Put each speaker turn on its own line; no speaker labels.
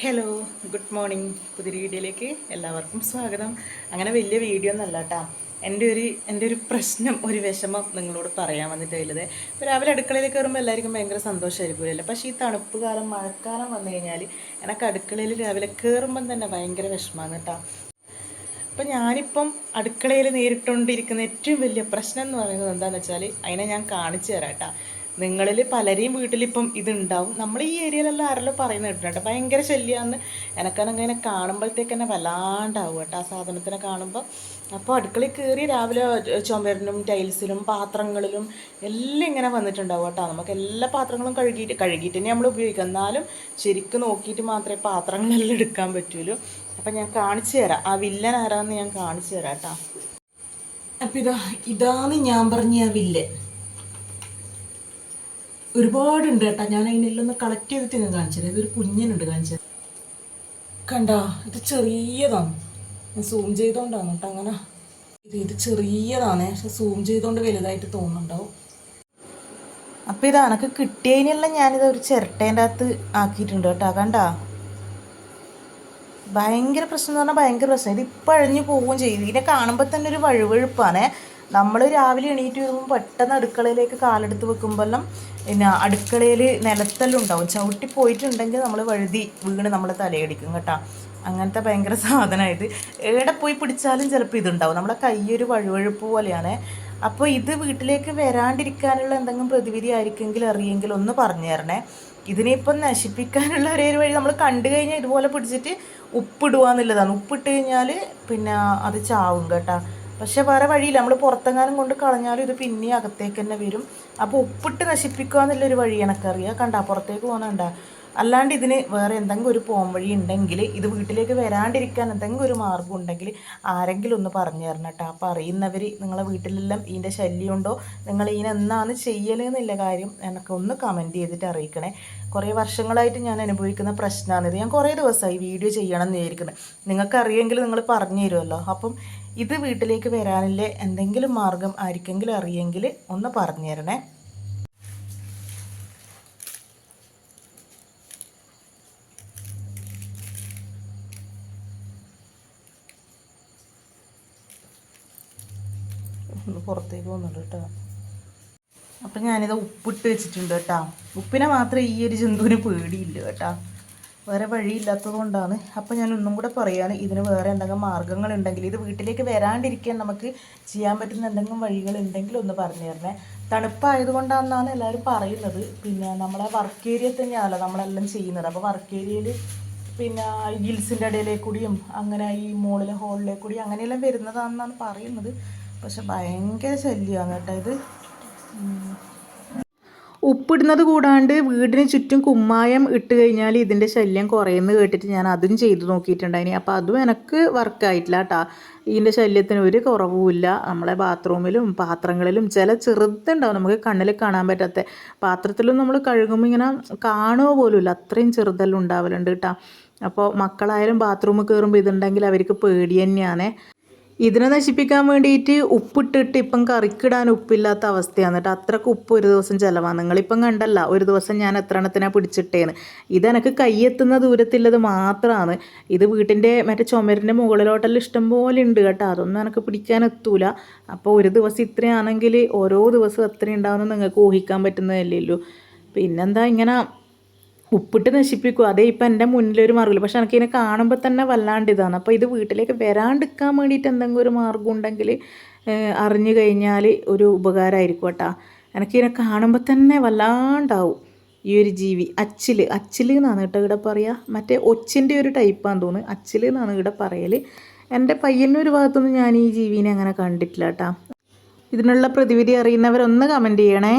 Hello good morning പുതിയ വീഡിയോയിലേക്ക് എല്ലാവർക്കും സ്വാഗതം. അങ്ങനെ വലിയ വീഡിയോ ഒന്നല്ല കേട്ടോ എന്റെ ഒരു എന്റെ ഒരു പ്രശ്നം ഒരു വിഷമം നിങ്ങളോട് പറയാൻ വന്നിട്ടുള്ളത് ഇപ്പോൾ രാവിലെ അടുക്കളയിൽ കയറുമ്പോൾ എല്ലാവർക്കും ഭയങ്കര സന്തോഷമായിരിക്കുമല്ലോ പക്ഷേ ഈ തണുപ്പ് കാലം മഴക്കാലം വന്നു കഴിഞ്ഞാൽ എനിക്ക് അടുക്കളയിൽ രാവിലെ കയറുമ്പം തന്നെ ഭയങ്കര വിഷമമാണ് കേട്ടോ അപ്പം ഞാനിപ്പം അടുക്കളയിൽ നേരിട്ടുകൊണ്ടിരിക്കുന്ന ഏറ്റവും വലിയ പ്രശ്നം എന്ന് പറയുന്നത് എന്താണെന്ന് വെച്ചാൽ അതിനെ ഞാൻ കാണിച്ചു തരാം കേട്ടോ നിങ്ങളിൽ പലരെയും വീട്ടിലിപ്പം ഇതുണ്ടാവും. നമ്മൾ ഈ ഏരിയയിലെല്ലാം ആരെല്ലാം പറയുന്ന കേട്ടോ. ഭയങ്കര ശല്യമാണെന്ന് എനക്കനങ്ങനെ കാണുമ്പോഴത്തേക്ക് തന്നെ വല്ലാണ്ടാവും കേട്ടോ ആ സാധനത്തിനെ കാണുമ്പോൾ അപ്പോൾ അടുക്കളയിൽ കയറി രാവിലെ ചുമരിനും ടൈൽസിലും പാത്രങ്ങളിലും എല്ലാം ഇങ്ങനെ വന്നിട്ടുണ്ടാവും കേട്ടോ. നമുക്ക് എല്ലാ പാത്രങ്ങളും കഴുകിയിട്ട് കഴുകിയിട്ട് തന്നെ നമ്മൾ ഉപയോഗിക്കും. എന്നാലും ശരിക്കും നോക്കിയിട്ട് മാത്രമേ പാത്രങ്ങളെല്ലാം എടുക്കാൻ പറ്റുള്ളൂ അപ്പം ഞാൻ കാണിച്ചു തരാം. ആ വില്ലൻ ആരാന്ന് ഞാൻ കാണിച്ചു തരാം കേട്ടോ. അപ്പം ഇതാ ഇതാന്ന് ഞാൻ പറഞ്ഞ ആ വില്ലൻ ഒരുപാടുണ്ട് കേട്ടോ. ഞാൻ അതിനെല്ലാം കളക്ട് ചെയ്തിട്ട് ഞാൻ കാണിച്ചത് ഇതൊരു കുഞ്ഞിനുണ്ട് കാണിച്ചത് കണ്ട ഇത് ചെറിയതാണ്. ഞാൻ സൂം ചെയ്തോണ്ടാണ് കേട്ടോ അങ്ങനെ. ഇത് ഇത് ചെറിയതാണ്. പക്ഷെ സൂം ചെയ്തോണ്ട് വലുതായിട്ട് തോന്നുന്നുണ്ടാവും. അപ്പൊ ഇത് അനക്ക് കിട്ടിയതിനെല്ലാം ഞാനിത് ഒരു ചിരട്ടേന്റെ അകത്ത് ആക്കിയിട്ടുണ്ട് കേട്ടോ. കണ്ട? ഭയങ്കര പ്രശ്നം എന്ന് പറഞ്ഞാൽ ഭയങ്കര പ്രശ്നം. ഇത് ഇപ്പം അഴിഞ്ഞു പോവുകയും ചെയ്തു. ഇതിനെ കാണുമ്പോൾ തന്നെ ഒരു വഴുവഴുപ്പാണ്. നമ്മൾ രാവിലെ എണീറ്റ് വരുമ്പോൾ പെട്ടെന്ന് അടുക്കളയിലേക്ക് കാലെടുത്ത് വെക്കുമ്പോഴെല്ലാം പിന്നെ അടുക്കളയിൽ നിലത്തെല്ലാം ഉണ്ടാവും. ചവിട്ടി പോയിട്ടുണ്ടെങ്കിൽ നമ്മൾ വഴുതി വീണ് നമ്മൾ തലയടിക്കും കേട്ടോ. അങ്ങനത്തെ ഭയങ്കര സാധനമായത് എവിടെ പോയി പിടിച്ചാലും ചിലപ്പോൾ ഇതുണ്ടാവും. നമ്മുടെ കൈയൊരു വഴുവഴുപ്പ് പോലെയാണ്. അപ്പോൾ ഇത് വീട്ടിലേക്ക് വരാണ്ടിരിക്കാനുള്ള എന്തെങ്കിലും പ്രതിവിധി ആയിരിക്കുമെങ്കിൽ അറിയെങ്കിൽ ഒന്ന് പറഞ്ഞു തരണേ. ഇതിനിപ്പം നശിപ്പിക്കാനുള്ള ഒരേ ഒരു വഴി നമ്മൾ കണ്ടു കഴിഞ്ഞാൽ ഇതുപോലെ പിടിച്ചിട്ട് ഉപ്പിടുക എന്നുള്ളതാണ് ഉപ്പിട്ട് കഴിഞ്ഞാൽ പിന്നെ അത് ചാവും കേട്ടോ. പക്ഷെ വേറെ വഴിയില്ല. നമ്മൾ പുറത്തെങ്ങാനും കൊണ്ട് കളഞ്ഞാലും ഇത് പിന്നെ അകത്തേക്ക് തന്നെ വരും. അപ്പോൾ ഉപ്പിട്ട് നശിപ്പിക്കുക എന്നുള്ളൊരു വഴി എനിക്കറിയാം. കണ്ട പുറത്തേക്ക് പോകണണ്ട അല്ലാണ്ട് ഇതിന് വേറെ എന്തെങ്കിലും ഒരു പോംവഴി ഉണ്ടെങ്കിൽ ഇത് വീട്ടിലേക്ക് വരാണ്ടിരിക്കാൻ എന്തെങ്കിലും ഒരു മാർഗം ഉണ്ടെങ്കിൽ ആരെങ്കിലും ഒന്ന് പറഞ്ഞു തരണം കേട്ടോ. അപ്പോൾ അറിയുന്നവർ നിങ്ങളെ വീട്ടിലെല്ലാം ഇതിന്റെ ശല്യം ഉണ്ടോ നിങ്ങൾ ഇതിന് എന്നാന്ന് ചെയ്യലെന്നുള്ള കാര്യം എനിക്ക് ഒന്ന് കമന്റ് ചെയ്തിട്ട് അറിയിക്കണേ. കുറേ വർഷങ്ങളായിട്ട് ഞാൻ അനുഭവിക്കുന്ന പ്രശ്നമാണിത് ഞാൻ കുറേ ദിവസമായി വീഡിയോ ചെയ്യണം എന്ന് വിചാരിക്കുന്നത് നിങ്ങൾക്കറിയെങ്കിൽ നിങ്ങൾ പറഞ്ഞു തരുമല്ലോ. അപ്പം ഇത് വീട്ടിലേക്ക് വരാനുള്ള എന്തെങ്കിലും മാർഗം ആർക്കെങ്കിലും അറിയെങ്കിൽ ഒന്ന് പറഞ്ഞു തരണേ. ഒന്ന് പുറത്തേക്ക് പോകുന്നുണ്ട് കേട്ടോ. അപ്പം ഞാനിത് ഉപ്പിട്ട് വെച്ചിട്ടുണ്ട് കേട്ടോ. ഉപ്പിനെ മാത്രമേ ഈ ഒരു ജന്തുവിന് പേടിയില്ല കേട്ടോ. വേറെ വഴിയില്ലാത്തത് കൊണ്ടാണ്. അപ്പം ഞാൻ ഒന്നും കൂടെ പറയുകയാണ് ഇതിന് വേറെ എന്തെങ്കിലും മാർഗങ്ങളുണ്ടെങ്കിൽ ഇത് വീട്ടിലേക്ക് വരാണ്ടിരിക്കാൻ നമുക്ക് ചെയ്യാൻ പറ്റുന്ന എന്തെങ്കിലും വഴികളുണ്ടെങ്കിൽ ഒന്ന് പറഞ്ഞു തരണേ. തണുപ്പായതുകൊണ്ടാണെന്നാണ് എല്ലാവരും പറയുന്നത്. പിന്നെ നമ്മളെ വർക്ക് ഏരിയ തന്നെയാണല്ലോ നമ്മളെല്ലാം ചെയ്യുന്നത്. അപ്പോൾ വർക്ക് ഏരിയയിൽ പിന്നെ ഗിൽസിന്റെ ഇടയിലേക്കൂടിയും അങ്ങനെ ഈ മോളിലെ ഹോളിലേക്കൂടിയും കൂടി അങ്ങനെയെല്ലാം വരുന്നതാണെന്നാണ് പറയുന്നത്. പക്ഷെ ഭയങ്കര ശല്യമാണ് കേട്ടോ ഇത്. ഉപ്പിടുന്നത് കൂടാണ്ട് വീടിന് ചുറ്റും കുമ്മായം ഇട്ട് കഴിഞ്ഞാൽ ഇതിന്റെ ശല്യം കുറയുമെന്ന് കേട്ടിട്ട് ഞാൻ അതും ചെയ്തു നോക്കിയിട്ടുണ്ടായിനി. അപ്പോൾ അതും എനിക്ക് വർക്കായിട്ടില്ല കേട്ടോ ഇതിന്റെ ശല്യത്തിന് ഒരു കുറവുമില്ല. നമ്മളെ ബാത്റൂമിലും പാത്രങ്ങളിലും ചില ചെറുതുണ്ടാവും. നമുക്ക് കണ്ണിൽ കാണാൻ പറ്റാത്ത. പാത്രത്തിലും നമ്മൾ കഴുകുമ്പോൾ ഇങ്ങനെ കാണുക പോലുമില്ല അത്രയും ചെറുതെല്ലാം ഉണ്ടാവലുണ്ട് കേട്ടോ അപ്പോൾ മക്കളായാലും ബാത്റൂമിൽ കയറുമ്പോൾ ഇതുണ്ടെങ്കിൽ അവർക്ക് പേടി തന്നെയാണ്. ഇതിനെ നശിപ്പിക്കാൻ വേണ്ടിയിട്ട് ഉപ്പിട്ടിട്ട് ഇപ്പം കറിക്കിടാൻ ഉപ്പില്ലാത്ത അവസ്ഥയാണ് കേട്ടോ. അത്രയ്ക്ക് ഉപ്പ് ഒരു ദിവസം ചിലവാണ്. നിങ്ങളിപ്പം കണ്ടല്ല ഒരു ദിവസം ഞാൻ എത്ര എണ്ണത്തിനാണ് പിടിച്ചിട്ടേന്ന് ഇതെനക്ക് കയ്യെത്തുന്ന ദൂരത്തുള്ളത് മാത്രമാണ് ഇത് വീട്ടിന്റെ മറ്റേ ചുമരിന്റെ മുകളിലോട്ടെല്ലാം ഇഷ്ടം പോലെ ഉണ്ട് കേട്ടോ. അതൊന്നും എനിക്ക് പിടിക്കാൻ എത്തൂല. അപ്പോൾ ഒരു ദിവസം ഇത്രയാണെങ്കിൽ ഓരോ ദിവസവും എത്ര ഉണ്ടാവുമെന്ന് നിങ്ങൾക്ക് ഊഹിക്കാൻ പറ്റുന്നതല്ലേ ഉള്ളൂ. പിന്നെന്താ ഇങ്ങനെ ഉപ്പിട്ട് നശിപ്പിക്കും. അതേ ഇപ്പം എന്റെ മുന്നിലൊരു മാർഗമില്ല പക്ഷെ എനിക്കിതിനെ കാണുമ്പോൾ തന്നെ വല്ലാണ്ട് ഇതാണ്. അപ്പോൾ ഇത് വീട്ടിലേക്ക് വരാണ്ടിരിക്കാൻ വേണ്ടിയിട്ട് എന്തെങ്കിലും ഒരു മാർഗം ഉണ്ടെങ്കിൽ അറിഞ്ഞു കഴിഞ്ഞാൽ ഒരു ഉപകാരമായിരിക്കും കേട്ടോ. എനിക്കിതിനെ കാണുമ്പോൾ തന്നെ വല്ലാണ്ടാവും. ഈ ഒരു ജീവി അച്ചിൽ അച്ചിൽ എന്നാണ് കേട്ടോ ഇവിടെ പറയുക മറ്റേ ഒച്ചിന്റെ ഒരു ടൈപ്പാന്ന് തോന്നുന്നു. അച്ചിൽ എന്നാണ് ഇവിടെ പറയൽ എന്റെ ഒരു ഭാഗത്തൊന്നും ഞാൻ ഈ ജീവിനെ അങ്ങനെ കണ്ടിട്ടില്ല കേട്ടോ. ഇതിനുള്ള പ്രതിവിധി അറിയുന്നവരൊന്ന് കമന്റ് ചെയ്യണേ.